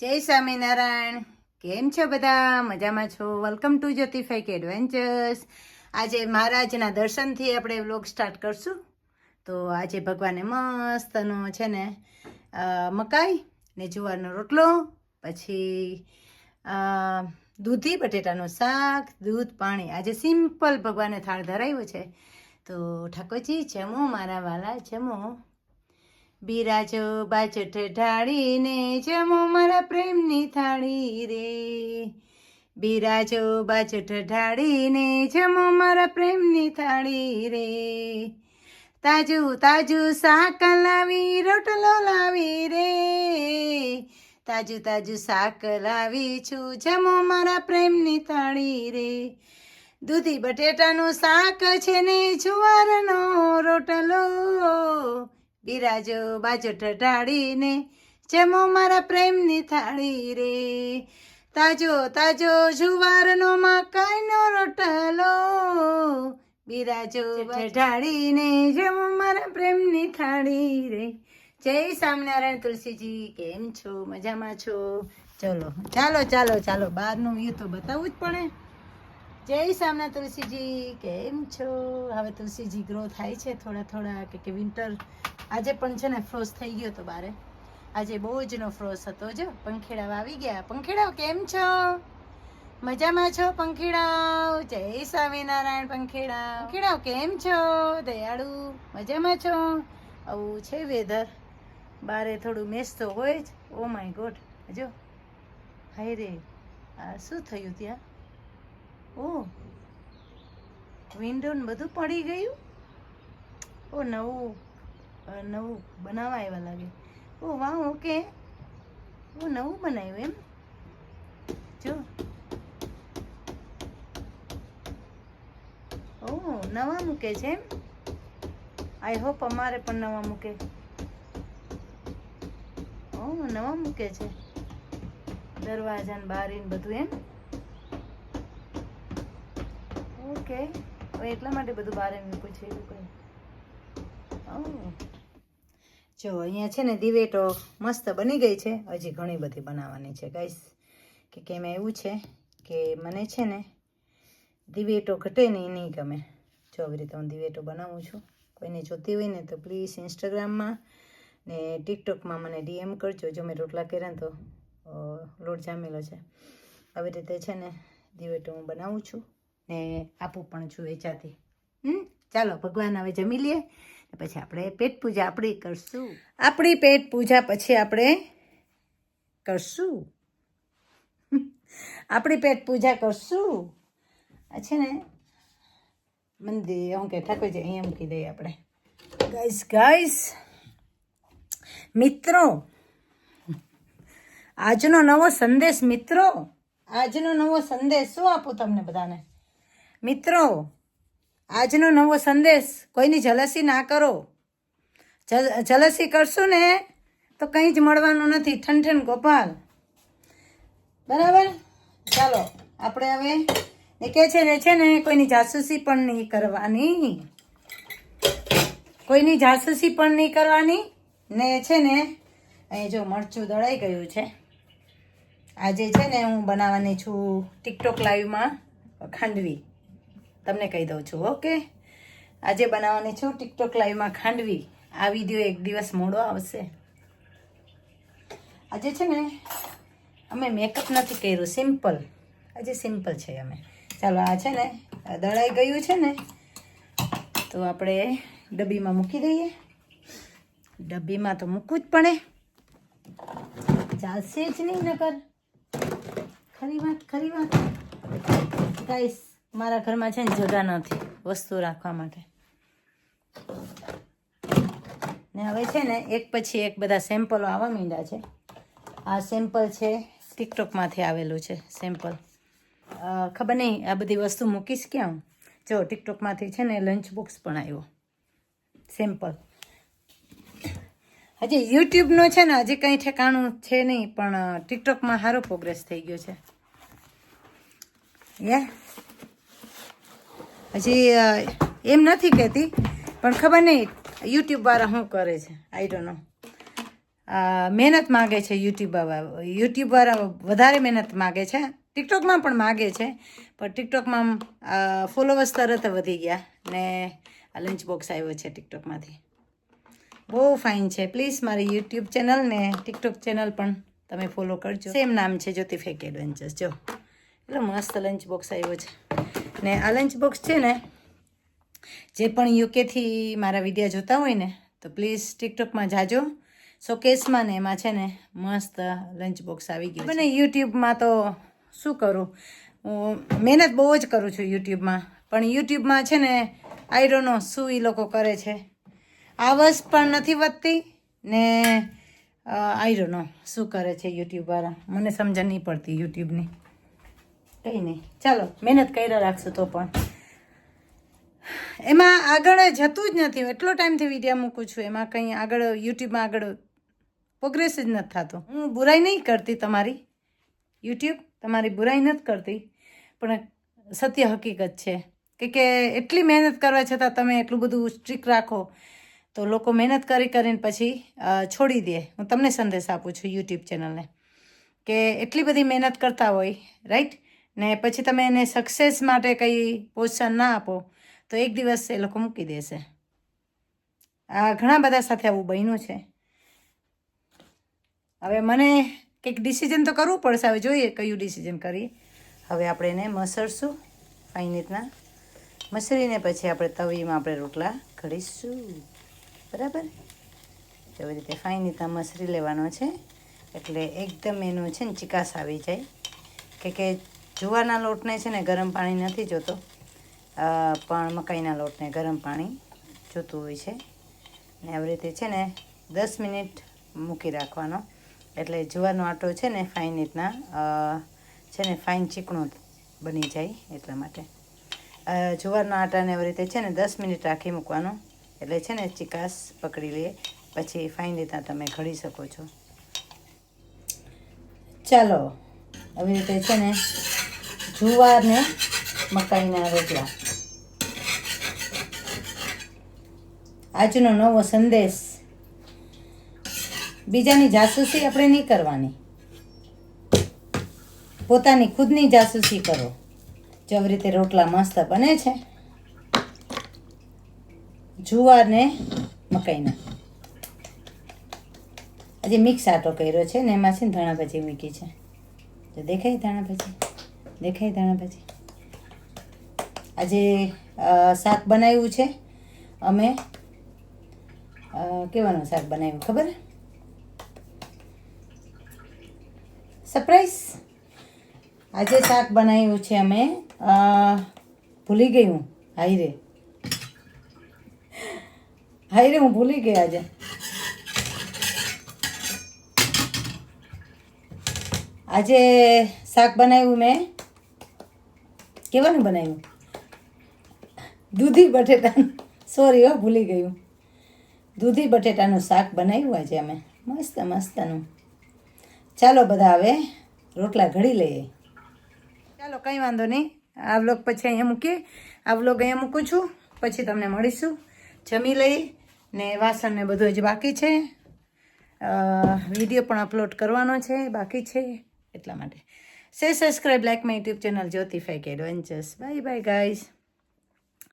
જય સ્વામિનારાયણ કેમ છો બધા મજામાં છો વેલકમ ટુ જ્યોતિફાઈક એડવેન્ચર્સ આજે મહારાજના દર્શનથી આપણે વ્લોગ સ્ટાર્ટ કરશું તો આજે ભગવાને મસ્તનો છે ને મકાઈ ને જુવારનો રોટલો પછી દૂધી બટેટાનું શાક દૂધ પાણી આજે સિમ્પલ ભગવાને થાળ ધરાવ્યો છે તો ઠાકોરજી જમો મારા વાલા જમો બિરાજો બાજટ ઢાળીને જમો મારા પ્રેમની થાળી રે બિરાજો બાજટ ઢાળીને જમો મારા પ્રેમની થાળી રે તાજુ તાજું શાક લાવી રોટલો લાવી રે તાજું તાજું શાક લાવી છું જમો મારા પ્રેમની થાળી રે દૂધી બટેટાનું શાક છે ને જુવારનો રોટલો બિરાજો બાજો ઢટાડીને જેમો મારા પ્રેમની થાળી રે તાજો તાજો જુવારનો મકાઈનો રોટલો બિરાજો ઢટાડીને જેમો મારા પ્રેમની થાળી રે જય સ્વામિનારાયણ તુલસીજી કેમ છો મજામાં છો ચલો ચાલો ચાલો ચાલો બહારનું વ્યૂ તો બતાવવું જ પડે જય સામના તુલસીજી કેમ છો હવે તુલસીજી ગ્રો થાય છે થોડા થોડા કે કે વિન્ટર આજે પણ છે ને ફ્રોસ થઈ ગયો તો બારે આજે બહુ જ નો ફ્રોઝ હતો જો પંખેડાવ આવી ગયા પંખેડાવ કેમ છો મજામાં છો પંખેડાવ જય સ્વામિનારાયણ પંખેડાવ પંખેડાવ કેમ છો દયાળુ મજામાં છો આવું છે વેધર બારે થોડું મેસ હોય જ ઓ માય ગોડ જો હાય રે આ શું થયું ત્યાં વિન્ડો ને બધું પડી ગયું ઓ નવું નવું બનાવવા આવ્યા લાગે ઓ વાહ ઓકે ઓ નવું બનાવ્યું એમ જો નવા મૂકે છે એમ આઈ હોપ અમારે પણ નવા મૂકે ઓ નવા મૂકે છે દરવાજા ને બારી ને બધું એમ ઓકે એટલા માટે બધું બહાર એમ છે એવું કંઈ જો અહીંયા છે ને દિવેટો મસ્ત બની ગઈ છે હજી ઘણી બધી બનાવવાની છે ગાઈસ કે કેમ એવું છે કે મને છે ને દિવેટો ઘટે ને એ નહીં ગમે જો આવી રીતે હું દિવેટો બનાવું છું કોઈને જોતી હોય ને તો પ્લીઝ ઇન્સ્ટાગ્રામમાં ને ટિકટોકમાં મને ડીએમ કરજો જો મેં રોટલા કર્યા તો લોટ જામેલો છે આવી રીતે છે ને દિવેટો હું બનાવું છું ને આપું પણ છું એજાથી હમ ચાલો ભગવાન હવે જમી લઈએ પછી આપણે પેટ પૂજા આપણી કરશું આપણી પેટ પૂજા પછી આપણે કરશું આપણી પેટ પૂજા કરશું છે ને મંદિર હું કે ઠાકોરજી અહીંયા મૂકી દઈએ આપણે ગાઈસ ગાઈસ મિત્રો આજનો નવો સંદેશ મિત્રો આજનો નવો સંદેશ શું આપું તમને બધાને મિત્રો આજનો નવો સંદેશ કોઈની જલસી ના કરો જલસી કરશું ને તો કંઈ જ મળવાનું નથી ઠનઠન ગોપાલ બરાબર ચાલો આપણે હવે એ કે છે ને છે ને કોઈની જાસૂસી પણ નહીં કરવાની કોઈની જાસૂસી પણ નહીં કરવાની ને છે ને અહીં જો મરચું દળાઈ ગયું છે આજે છે ને હું બનાવવાની છું ટિકટોક લાઈવમાં ખાંડવી તમને કહી દઉં છું ઓકે આજે બનાવવાની છું ટિકટોક લાઈવમાં ખાંડવી આ વિડીયો એક દિવસ મોડો આવશે આજે છે ને અમે મેકઅપ નથી કર્યું સિમ્પલ આજે સિમ્પલ છે અમે ચાલો આ છે ને દળાઈ ગયું છે ને તો આપણે ડબ્બીમાં મૂકી દઈએ ડબ્બીમાં તો મૂકવું જ પડે ચાલશે જ નહીં નગર ખરી વાત ખરી વાત ગાઈસ મારા ઘરમાં છે ને જગા નથી વસ્તુ રાખવા માટે ને હવે છે ને એક પછી એક બધા સેમ્પલો આવવા માંડ્યા છે આ સેમ્પલ છે ટિકટોકમાંથી આવેલું છે સેમ્પલ ખબર નહીં આ બધી વસ્તુ મૂકીશ ક્યાં જો ટિકટોકમાંથી છે ને લંચ બોક્સ પણ આવ્યો સેમ્પલ હજી યુટ્યુબનો છે ને હજી કંઈ ઠેકાણું છે નહીં પણ ટિકટોકમાં સારો પ્રોગ્રેસ થઈ ગયો છે યે હજી એમ નથી કહેતી પણ ખબર નહીં યુટ્યુબવાળા શું કરે છે આઈ ડો નો મહેનત માગે છે યુટ્યુબવાળા યુટ્યુબવાળા વધારે મહેનત માગે છે ટિકટોકમાં પણ માગે છે પણ ટિકટોકમાં ફોલોવર્સ તરત વધી ગયા ને આ લંચ બોક્સ આવ્યો છે ટિકટોકમાંથી બહુ ફાઇન છે પ્લીઝ મારી યુટ્યુબ ચેનલ ને ટિકટોક ચેનલ પણ તમે ફોલો કરજો સેમ નામ છે જ્યોતિફેક એડવેન્ચર્સ જો એટલે મસ્ત લંચ બોક્સ આવ્યો છે ને આ લંચ બોક્સ છે ને જે પણ યુકેથી મારા વિડીયા જોતા હોય ને તો પ્લીઝ ટિકટોકમાં જાજો શોકેસમાં ને એમાં છે ને મસ્ત લંચ બોક્સ આવી ગયું અને યુટ્યુબમાં તો શું કરું હું મહેનત બહુ જ કરું છું યુટ્યુબમાં પણ યુટ્યુબમાં છે ને આઈરોનો શું એ લોકો કરે છે આવસ પણ નથી વધતી ને આઈરોનો શું કરે છે યુટ્યુબ યુટ્યુબવાળા મને સમજણ નહીં પડતી યુટ્યુબની કંઈ નહીં ચાલો મહેનત કર્યા રાખશું તો પણ એમાં આગળ જતું જ નથી એટલો ટાઈમથી વિડીયા મૂકું છું એમાં કંઈ આગળ યુટ્યુબમાં આગળ પ્રોગ્રેસ જ નથી થતો હું બુરાઈ નહીં કરતી તમારી યુટ્યુબ તમારી બુરાઈ નથી કરતી પણ સત્ય હકીકત છે કે કે એટલી મહેનત કરવા છતાં તમે એટલું બધું સ્ટ્રીક રાખો તો લોકો મહેનત કરી કરીને પછી છોડી દે હું તમને સંદેશ આપું છું યુટ્યુબ ચેનલને કે એટલી બધી મહેનત કરતા હોય રાઈટ ને પછી તમે એને સક્સેસ માટે કંઈ પ્રોત્સાહન ના આપો તો એક દિવસ એ લોકો મૂકી દેશે આ ઘણા બધા સાથે આવું બન્યું છે હવે મને કંઈક ડિસિઝન તો કરવું પડશે હવે જોઈએ કયું ડિસિઝન કરી હવે આપણે એને મસળશું ફાઇન રીતના મસળીને પછી આપણે તવીમાં આપણે રોટલા ઘડીશું બરાબર એવી રીતે ફાઇન રીતના મસરી લેવાનો છે એટલે એકદમ એનું છે ને ચિકાસ આવી જાય કે કે જુવારના લોટને છે ને ગરમ પાણી નથી જોતો પણ મકાઈના લોટને ગરમ પાણી જોતું હોય છે ને આવી રીતે છે ને દસ મિનિટ મૂકી રાખવાનો એટલે જુવારનો આટો છે ને ફાઇન રીતના છે ને ફાઇન ચીકણો બની જાય એટલા માટે જુવારના આટાને આવી રીતે છે ને દસ મિનિટ રાખી મૂકવાનો એટલે છે ને ચિકાસ પકડી લે પછી ફાઇન રીતના તમે ઘડી શકો છો ચાલો આવી રીતે છે ને જુવાર ને મકાઈના રોટલા આજનો નવો સંદેશ બીજાની જાસૂસી આપણે નહીં કરવાની પોતાની ખુદની જાસૂસી કરો જેવી રીતે રોટલા મસ્ત બને છે જુવાર ને મકાઈના આજે મિક્સ આટો કર્યો છે ને એમાં છે ને ધાણા ભાજી મૂકી છે તો દેખાય ધાણા ભાજી દેખાય દાણા ભાજી આજે શાક બનાવ્યું છે અમે કેવાનું શાક બનાવ્યું ખબર સરપ્રાઈઝ આજે શાક બનાવ્યું છે અમે ભૂલી ગઈ હું હાઈરે હાઈરે હું ભૂલી ગઈ આજે આજે શાક બનાવ્યું મેં કેવાનું બનાવ્યું દૂધી બટેટાનું સોરી હો ભૂલી ગયું દૂધી બટેટાનું શાક બનાવ્યું આજે અમે મસ્ત મસ્તનું ચાલો બધા હવે રોટલા ઘડી લઈએ ચાલો કંઈ વાંધો નહીં આ વ્લોગ પછી અહીંયા મૂકીએ આ વ્લોગ અહીંયા મૂકું છું પછી તમને મળીશું જમી લઈ ને વાસણ ને બધું જ બાકી છે વિડીયો પણ અપલોડ કરવાનો છે બાકી છે એટલા માટે Say subscribe, like my YouTube channel Jyoti 5K Adventures. Bye bye guys.